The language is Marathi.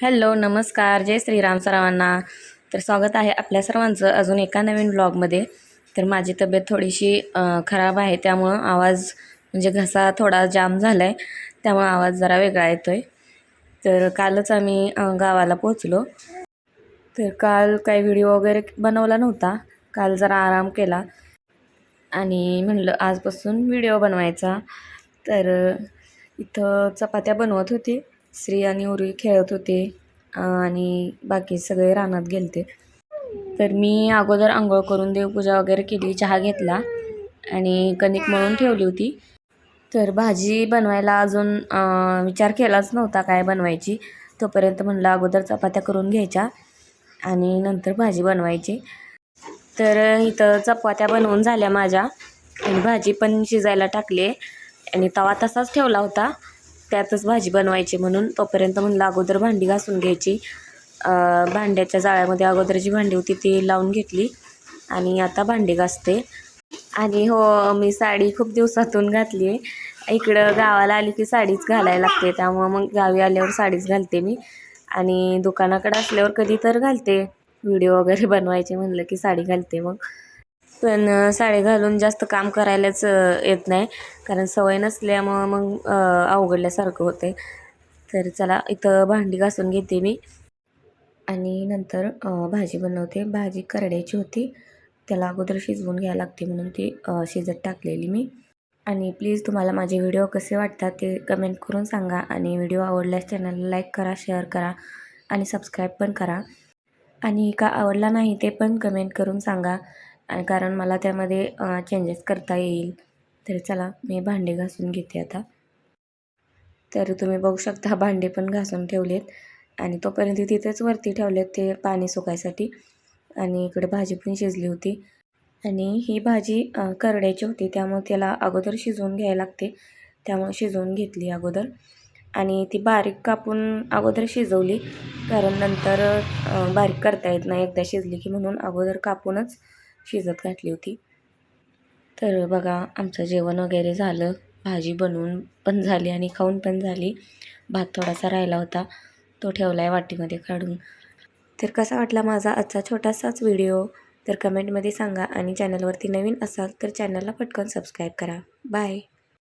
हॅलो नमस्कार. जय श्रीराम सर्वांना. तर स्वागत आहे आपल्या सर्वांचं अजून एका नवीन ब्लॉगमध्ये तर माझी तब्येत थोडीशी खराब आहे त्यामुळं आवाज म्हणजे घसा थोडा जाम झाला आहे त्यामुळं आवाज जरा वेगळा येतो आहे तर कालच आम्ही गावाला पोचलो तर काल काही व्हिडिओ वगैरे बनवला नव्हता. काल जरा आराम केला. आणि म्हणलं आजपासून व्हिडिओ बनवायचा. तर इथं चपात्या बनवत होते. स्त्री आणि उर्वी खेळत होते आणि बाकी सगळे रानात गेलते. तर मी अगोदर आंघोळ करून देवपूजा वगैरे केली चहा घेतला आणि कणिक मळून ठेवली होती. तर भाजी बनवायला अजून विचार केलाच नव्हता काय बनवायची. तोपर्यंत म्हणलं अगोदर चपात्या करून घ्यायच्या आणि नंतर भाजी बनवायची. तर इथं चपात्या बनवून झाल्या माझ्या आणि भाजी पण शिजायला टाकली आहे. आणि तवा तसाच ठेवला होता. त्यातच भाजी बनवायची म्हणून तोपर्यंत म्हणलं अगोदर भांडी घासून घ्यायची. भांड्याच्या जाळ्यामध्ये अगोदर जी भांडी होती ती लावून घेतली आणि आता भांडी घासते. आणि हो मी साडी खूप दिवसातून घातली आहे. इकडं गावाला आली की साडीच घालायला लागते त्यामुळं मग गावी आल्यावर साडीच घालते मी. आणि दुकानाकडे असल्यावर कधी तर घालते. व्हिडिओ वगैरे बनवायचे म्हणलं की साडी घालते मग. पण साडी घालून जास्त काम करायलाच येत नाही. कारण सवय नसल्यामुळं मग अवघडल्यासारखं होते. तर चला इथं भांडी घासून घेते मी. आणि नंतर भाजी बनवते. भाजी करड्याची होती. त्याला अगोदर शिजवून घ्यायला लागते म्हणून ती शिजत टाकलेली मी. आणि प्लीज तुम्हाला माझे व्हिडिओ कसे वाटतात ते कमेंट करून सांगा. आणि व्हिडिओ आवडल्यास चॅनलला लाईक करा शेअर करा आणि सबस्क्राईब पण करा. आणि का आवडला नाही ते पण कमेंट करून सांगा. आणि कारण मला त्यामध्ये चेंजेस करता येईल. तर चला मी भांडे घासून घेते आता. तर तुम्ही बघू शकता भांडे पण घासून ठेवलेत. आणि तोपर्यंत तिथेच वरती ठेवलेत ते पाणी सुकायसाठी. आणि इकडे भाजी पण शिजली होती. आणि ही भाजी करड्याची होती. त्यामुळे त्याला अगोदर शिजवून घ्यायला लागते. त्यामुळे शिजवून घेतली अगोदर. आणि ती बारीक कापून अगोदर शिजवली. कारण नंतर बारीक करता येत नाही. एकदा शिजली की म्हणून अगोदर कापूनच शिजत घातली होती. तर बघा आमचं जेवण वगैरे झालं. भाजी बनवून पण झाली आणि खाऊन पण झाली. भात थोडासा राहिला होता. तो ठेवला आहे वाटीमध्ये काढून. तर कसा वाटला माझा आजचा छोटासाच व्हिडिओ? तर कमेंटमध्ये सांगा आणि चॅनलवरती नवीन असाल तर चॅनलला पटकन सबस्क्राईब करा. बाय.